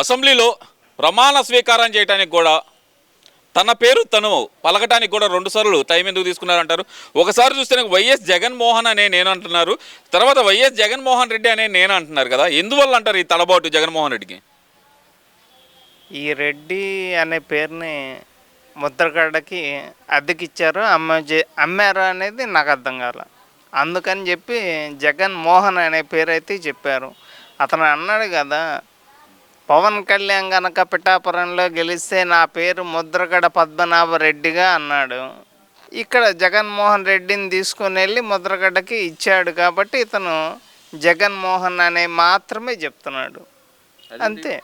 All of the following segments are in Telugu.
అసెంబ్లీలో ప్రమాణ స్వీకారం చేయడానికి కూడా తన పేరు తను పలకటానికి కూడా రెండు సార్లు టైం ఎందుకు తీసుకున్నారంటారు? ఒకసారి చూస్తే నాకు వైఎస్ జగన్మోహన్ అనే నేను అంటున్నారు. తర్వాత వైఎస్ జగన్మోహన్ రెడ్డి అనే నేను అంటున్నారు కదా. ఎందువల్ల అంటారు ఈ తడబాటు జగన్మోహన్ రెడ్డికి? ఈ రెడ్డి అనే పేరుని ముద్రగడ్డకి అద్దెకిచ్చారు. అమ్మ అమ్మారు అనేది నాకు అర్థం కాల. అందుకని చెప్పి జగన్ మోహన్ అనే పేరు అయితే చెప్పారు. అతను అన్నాడు కదా పవన్ కళ్యాణ్ గనక పిఠాపురంలో గెలిస్తే నా పేరు ముద్రగడ పద్మనాభ రెడ్డిగా అన్నాడు. ఇక్కడ జగన్మోహన్ రెడ్డిని తీసుకుని వెళ్ళి ముద్రగడ్డకి ఇచ్చాడు కాబట్టి ఇతను జగన్మోహన్ అనే మాత్రమే చెప్తున్నాడు. అంతే.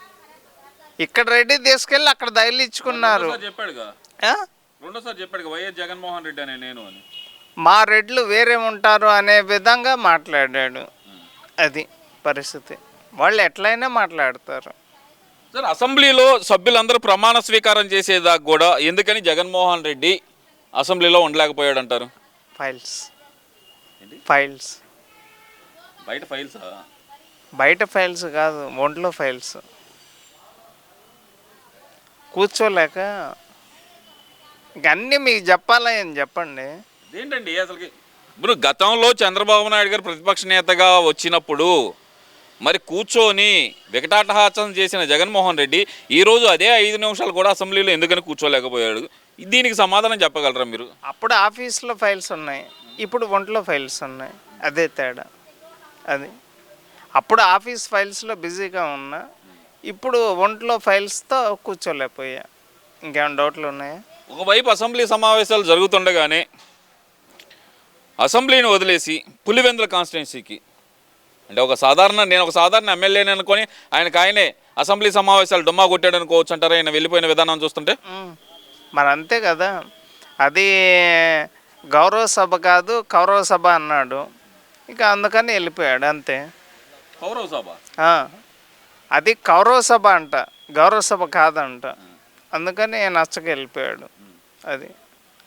ఇక్కడ రెడ్డి తీసుకెళ్ళి అక్కడ అని మా రెడ్లు వేరే ఉంటారు అనే విధంగా మాట్లాడాడు. అది పరిస్థితి. వాళ్ళు ఎట్లయినా మాట్లాడతారు. సార్ అసెంబ్లీలో సభ్యులందరూ ప్రమాణ స్వీకారం చేసేదాకా కూడా ఎందుకని జగన్మోహన్ రెడ్డి అసెంబ్లీలో ఉండలేకపోయాడు అంటారు ఫైల్స్? ఫైల్స్. బయట ఫైల్స్? బయట ఫైల్స్ కాదు ఒంట్లో ఫైల్స్. కూర్చోలేక అన్నీ మీకు చెప్పాలా అని చెప్పండి. ఏంటండి అసలుకి? ఇప్పుడు గతంలో చంద్రబాబు నాయుడు గారు ప్రతిపక్ష నేతగా వచ్చినప్పుడు మరి కూర్చొని వికటాటహాసం చేసిన జగన్మోహన్ రెడ్డి ఈరోజు అదే ఐదు నిమిషాలు కూడా అసెంబ్లీలో ఎందుకని కూర్చోలేకపోయాడు? దీనికి సమాధానం చెప్పగలరా మీరు? అప్పుడు ఆఫీస్లో ఫైల్స్ ఉన్నాయి. ఇప్పుడు ఒంట్లో ఫైల్స్ ఉన్నాయి. అదే తేడా. అది. అప్పుడు ఆఫీస్ ఫైల్స్లో బిజీగా ఉన్నా ఇప్పుడు ఒంట్లో ఫైల్స్తో కూర్చోలేకపోయా. ఇంకేమైనా డౌట్లు ఉన్నాయా? ఒకవైపు అసెంబ్లీ సమావేశాలు జరుగుతుండగానే అసెంబ్లీని వదిలేసి పులివెందుల కాన్స్టిట్యున్సీకి అంటే ఒక సాధారణ నేను ఒక సాధారణ ఎమ్మెల్యేని అనుకొని ఆయనకు ఆయనే అసెంబ్లీ సమావేశాలు డుమ్మా కొట్టాడు అనుకోవచ్చు అంటారా ఆయన వెళ్ళిపోయిన విధానం చూస్తుంటే. మరి అంతే కదా. అది గౌరవ సభ కాదు కౌరవ సభ అన్నాడు. ఇక అందుకని వెళ్ళిపోయాడు అంతే. కౌరవ సభ? అది కౌరవ సభ అంట గౌరవ సభ కాదంట. అందుకని నచ్చక వెళ్ళిపోయాడు. అది.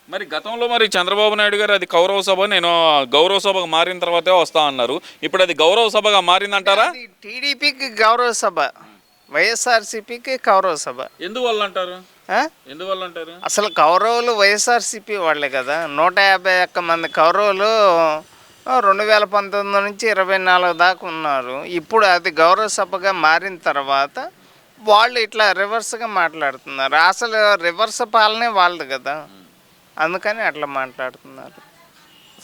మరి గతంలో మరి చంద్రబాబు నాయుడు గారు అది కౌరవ సభ నేను గౌరవ సభగా మారిన తర్వాతే వస్తా అన్నారు. ఇప్పుడు అది గౌరవ సభగా మారిందంటారా? టీడీపీకి గౌరవ సభ వైఎస్ఆర్సీపీకి కౌరవ సభ. ఎందువల్ల అంటారు? ఎందువల్ల అంటారు అసలు కౌరవులు వైఎస్ఆర్సీపీ వాళ్ళే కదా. నూట యాభై ఒక్క మంది కౌరవులు రెండు వేల పంతొమ్మిది నుంచి ఇరవై నాలుగు దాకా ఉన్నారు. ఇప్పుడు అది గౌరవ సభగా మారిన తర్వాత వాళ్ళు ఇట్లా రివర్స్గా మాట్లాడుతున్నారు. అసలు రివర్స్ పాలనే వాళ్ళది కదా. అందుకని అట్లా మాట్లాడుతున్నారు.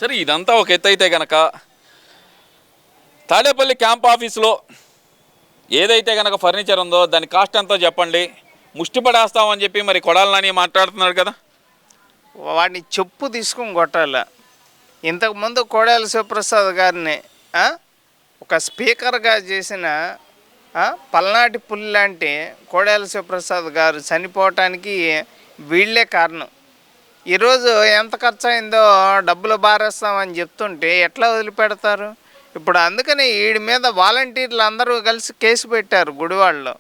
సరే ఇదంతా ఒక ఎత్తు అయితే గనక తాడేపల్లి క్యాంప్ ఆఫీస్లో ఏదైతే గనక ఫర్నిచర్ ఉందో దాని కాస్ట్ ఎంతో చెప్పండి. ముష్టి పడేస్తామని చెప్పి మరి కొడాలని మాట్లాడుతున్నాడు కదా. వాడిని చెప్పు తీసుకుని కొట్టాల. ఇంతకుముందు కోడేల శివప్రసాద్ గారిని ఒక స్పీకర్గా చేసిన పల్నాటి పులి లాంటి కోడేల శివప్రసాద్ గారు చనిపోవటానికి వీళ్ళే కారణం. ఈరోజు ఎంత ఖర్చు అయిందో డబ్బులు బారేస్తామని చెప్తుంటే ఎట్లా వదిలిపెడతారు? ఇప్పుడు అందుకని వీడి మీద వాలంటీర్లు అందరూ కలిసి కేసు పెట్టారు గుడివాళ్ళు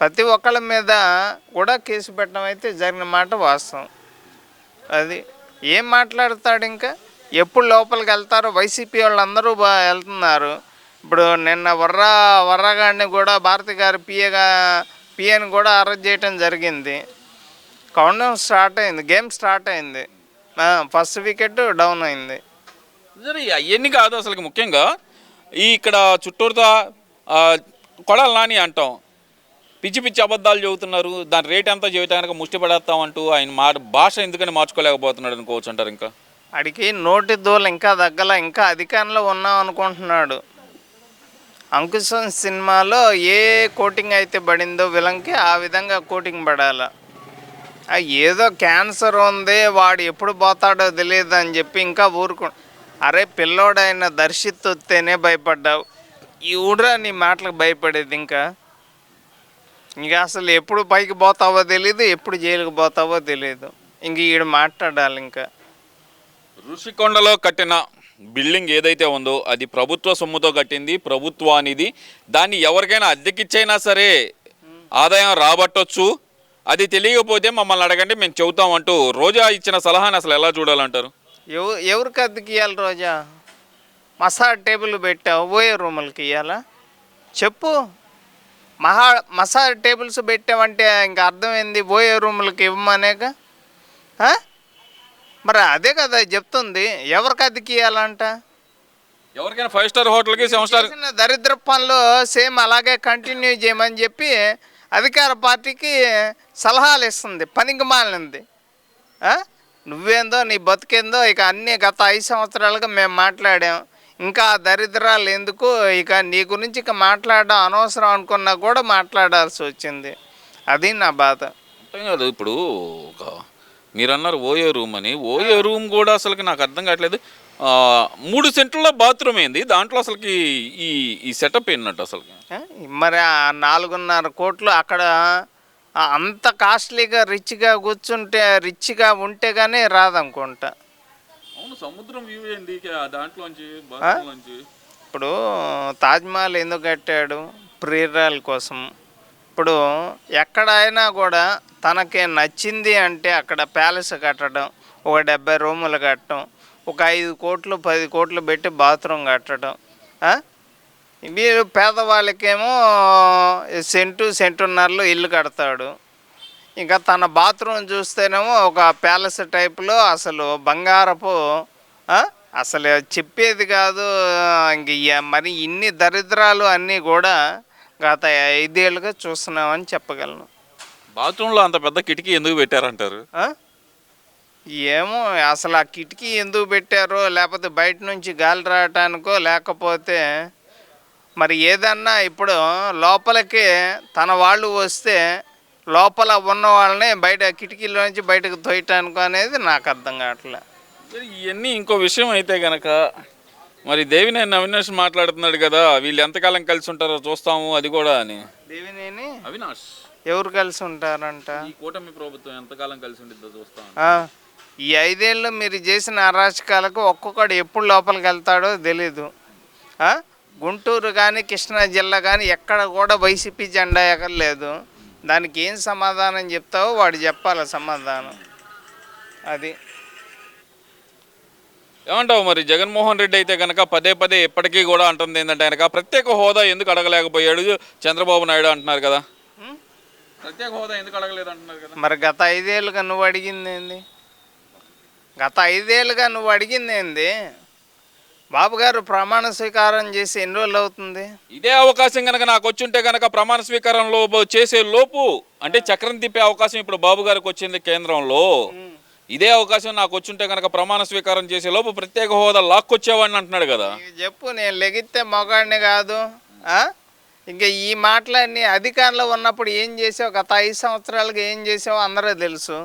ప్రతి ఒక్కళ్ళ మీద కూడా కేసు పెట్టడం అయితే జరిగిన మాట వాస్తవం. అది ఏం మాట్లాడతాడు ఇంకా? ఎప్పుడు లోపలికి వెళ్తారో? వైసీపీ వాళ్ళందరూ బా వెళ్తున్నారు. ఇప్పుడు నిన్న వర్రా వర్రగాడిని కూడా భారతి గారు పిఏగా పిఏని కూడా అరెస్ట్ చేయటం జరిగింది. కౌంటౌన్ స్టార్ట్ అయింది గేమ్ స్టార్ట్ అయింది. ఫస్ట్ వికెట్ డౌన్ అయింది. సరే అవన్నీ కాదు అసలు ముఖ్యంగా ఈ ఇక్కడ చుట్టూరుతా కొడాలి నాని అంటాం. పిచ్చి పిచ్చి అబద్ధాలు చెబుతున్నారు దాని రేట్ ఎంత చేయటానికి ముష్టి పడేస్తామంటూ ఆయన మా భాష ఎందుకని మార్చుకోలేకపోతున్నాడు అనుకోవచ్చు అంటారు ఇంకా. అడికి నోటి దూల ఇంకా దగ్గల ఇంకా అధికారంలో ఉన్నాం అనుకుంటున్నాడు. అంకుశం సినిమాలో ఏ కోటింగ్ అయితే పడిందో విలన్కి ఆ విధంగా కోటింగ్ పడాల. ఏదో క్యాన్సర్ ఉంది వాడు ఎప్పుడు పోతాడో తెలియదు అని చెప్పి ఇంకా ఊరుకు అరే పిల్లోడైన దర్శిత్ వస్తేనే భయపడ్డావు. ఈ ఊడ్రా నీ మాటలకు భయపడేది ఇంకా. ఇంకా అసలు ఎప్పుడు పైకి పోతావో తెలియదు ఎప్పుడు జైలుకి పోతావో తెలియదు ఇంక ఈడు మాట్లాడాలి ఇంకా. ఋషికొండలో కట్టిన బిల్డింగ్ ఏదైతే ఉందో అది ప్రభుత్వ సొమ్ముతో కట్టింది ప్రభుత్వానిది. దాన్ని ఎవరికైనా అద్దెకిచ్చైనా సరే ఆదాయం రాబట్టొచ్చు. అది తెలియకపోతే మమ్మల్ని అడగండి మేము చెబుతామంటూ రోజా ఇచ్చిన సలహాని అసలు ఎలా చూడాలంటారు? ఎవ ఎవరికి అద్దెకి ఇవ్వాలి రోజా? మసాజ్ టేబుల్ పెట్టావు పోయే రూములకి ఇవ్వాలా చెప్పు. మహా మసాజ్ టేబుల్స్ పెట్టామంటే ఇంకా అర్థం ఏంది? పోయే రూములకి ఇవ్వమనేక? మరి అదే కదా చెప్తుంది. ఎవరికి అద్దెకి ఇవ్వాలంట ఎవరికైనా ఫైవ్ స్టార్ హోటల్కి సెవెన్ స్టార్ దరిద్ర పనులు సేమ్ అలాగే కంటిన్యూ చేయమని చెప్పి అధికార పార్టీకి సలహాలు ఇస్తుంది పనికి మాలింది నువ్వేందో నీ బతికేందో ఇక అన్ని గత ఐదు సంవత్సరాలుగా మేము మాట్లాడాం. ఇంకా దరిద్రాలు ఎందుకు? ఇక నీ గురించి ఇక మాట్లాడడం అనవసరం అనుకున్నా కూడా మాట్లాడాల్సి వచ్చింది. అది నా బాధ. అర్థం కాదు ఇప్పుడు ఒక మీరు అన్నారు ఓయో రూమ్ అని. ఓయో రూమ్ కూడా అసలుకి నాకు అర్థం కావట్లేదు. మూడు సెంట్ల బాత్రూమ్ ఏంది? దాంట్లో అసలుకి ఈ ఈ సెటప్ ఏంటంట అసలుకి? ఆ? మరి ఆ నాలుగున్నర కోట్లు అక్కడ అంత కాస్ట్లీగా రిచ్గా కూర్చుంటే రిచ్గా ఉంటే కానీ రాదనుకుంటా. అవును సముద్రం వ్యూ ఏంది? దాంట్లోంచి ఇప్పుడు తాజ్మహల్ ఎందుకు కట్టాడు? ప్రియురాల కోసం. ఇప్పుడు ఎక్కడైనా కూడా తనకి నచ్చింది అంటే అక్కడ ప్యాలెస్ కట్టడం ఒక డెబ్బై రూములు కట్టడం ఒక ఐదు కోట్లు పది కోట్లు పెట్టి బాత్రూమ్ కట్టడం? వీరు పేదవాళ్ళకేమో సెంటు సెంటున్నరలో ఇల్లు కడతాడు ఇంకా తన బాత్రూమ్ చూస్తేనేమో ఒక ప్యాలెస్ టైప్లో అసలు బంగారపు? అసలు చెప్పేది కాదు ఇంక మరి ఇన్ని దరిద్రాలు అన్నీ కూడా గత ఐదేళ్ళుగా చూస్తున్నామని చెప్పగలను బాత్రూంలో అంత పెద్ద కిటికీ ఎందుకు పెట్టారంటారు? ఏమో అసలు ఆ కిటికీ ఎందుకు పెట్టారో లేకపోతే బయట నుంచి గాలి రావటానికో లేకపోతే మరి ఏదన్నా ఇప్పుడు లోపలికి తన వాళ్ళు వస్తే లోపల ఉన్న వాళ్ళని బయట కిటికీలో నుంచి బయటకు తోయటానికో అనేది నాకు అర్థం కావట్లే. సరే, ఇవన్నీ ఇంకో విషయం అయితే గనక మరి దేవినేని అవినాష్ మాట్లాడుతున్నాడు కదా వీళ్ళు ఎంతకాలం కలిసి ఉంటారో చూస్తాము అది కూడా అని. దేవినేని అవినాష్. ఎవరు కలిసి ఉంటారంట? ఈ కూటమి ప్రభుత్వం ఎంతకాలం కలిసి ఉండిద్దో చూస్తాం ఈ ఐదేళ్ళు మీరు చేసిన అరాచకాలకు ఒక్కొక్కడు ఎప్పుడు లోపలికి వెళ్తాడో తెలీదు? గుంటూరు కానీ కృష్ణా జిల్లా కానీ ఎక్కడ కూడా వైసీపీ జెండా ఎగరలేదు. దానికి ఏం సమాధానం చెప్తావో వాడు చెప్పాలి సమాధానం. అది. ఏమంటావు మరి? జగన్మోహన్ రెడ్డి అయితే కనుక పదే పదే ఎప్పటికీ కూడా అంటుంది ఏంటంటే కనుక ప్రత్యేక హోదా ఎందుకు అడగలేకపోయాడు? చంద్రబాబు నాయుడు అంటున్నారు కదా? ప్రత్యేక హోదా ఎందుకు అడగలేదు అంటున్నారు కదా? మరి గత ఐదేళ్ళుగా నువ్వు అడిగింది ఏంది? గత ఐదేళ్ళుగా నువ్వు అడిగింది ఏంది? బాబు గారు ప్రమాణ స్వీకారం చేసి ఎన్ని రోజులు అవుతుంది? ఇదే అవకాశం కనుక నాకు వచ్చుంటే కనుక ప్రమాణ స్వీకారంలో చేసే లోపు అంటే చక్రం తిప్పే అవకాశం ఇప్పుడు బాబు గారికి వచ్చింది కేంద్రంలో. ఇదే అవకాశం నాకు వచ్చుంటే కనుక ప్రమాణ స్వీకారం చేసే లోపు ప్రత్యేక హోదా లాక్కొచ్చేవాడిని అంటున్నాడు కదా. చెప్పు నేను లెగిస్తే మొగాడిని కాదు? ఇంకా ఈ మాటలన్నీ అధికారంలో ఉన్నప్పుడు ఏం చేసావు? గత ఐదు సంవత్సరాలుగా ఏం చేసావో అందరూ తెలుసు.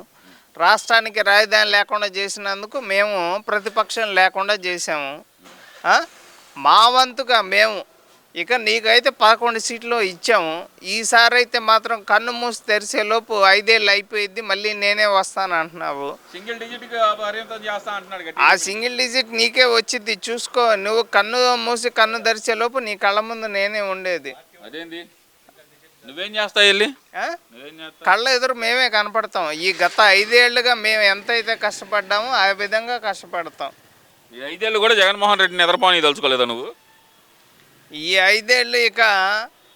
రాష్ట్రానికి రాజధాని లేకుండా చేసినందుకు మేము ప్రతిపక్షం లేకుండా చేసాము? మా వంతుగా మేము. ఇక నీకైతే పదకొండు సీట్లు ఇచ్చాము. ఈసారి అయితే మాత్రం కన్ను మూసి తెరిసే లోపు ఐదేళ్ళు అయిపోయిద్ది మళ్ళీ నేనే వస్తాను అంటున్నావు. సింగిల్ డిజిట్ ఆ సింగిల్ డిజిట్ నీకే వచ్చింది చూసుకో. నువ్వు కన్ను మూసి కన్ను తెరిచే లోపు నీ కళ్ళ ముందు నేనే ఉండేది. అదేంది? నువ్వేం చేస్తావు వెళ్ళి ఆ? నువ్వేం చేస్తావు? కళ్ళ ఎదురు మేమే కనపడతాం. ఈ గత ఐదేళ్ళుగా మేము ఎంతైతే కష్టపడ్డామో ఆ విధంగా కష్టపడతాం. ఈ ఐదేళ్ళు కూడా జగన్మోహన్ రెడ్డిని నిద్రపోని తలుచుకోలేదా నువ్వు? ఈ ఐదేళ్ళు ఇక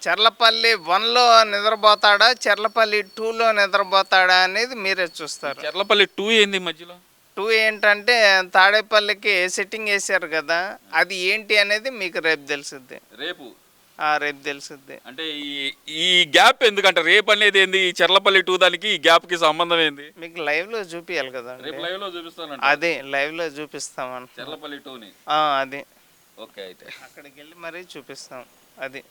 చెర్లపల్లి వన్లో నిద్రపోతాడా చెర్లపల్లి టూలో నిద్రపోతాడా అనేది మీరే చూస్తారు. చెర్లపల్లి టూ ఏంది మధ్యలో? టూ ఏంటంటే తాడేపల్లికి సెట్టింగ్ వేశారు కదా అది ఏంటి అనేది మీకు రేపు తెలుసుద్ది. రేపు. రేపు తెలుసుద్ది. అంటే ఈ ఈ గ్యాప్ ఎందుకంటే రేపు అనేది ఏంది? ఈ చెర్లపల్లి టూ దానికి ఈ గ్యాప్కి సంబంధం ఏంది? మీకు లైవ్లో చూపించాలి కదండి రేపు లైవ్లో చూపిస్తానంట అదే లైవ్లో చూపిస్తామని చెర్లపల్లి టూని? అది. ఓకే అయితే. అక్కడికి వెళ్ళి మరీ చూపిస్తాం. అది.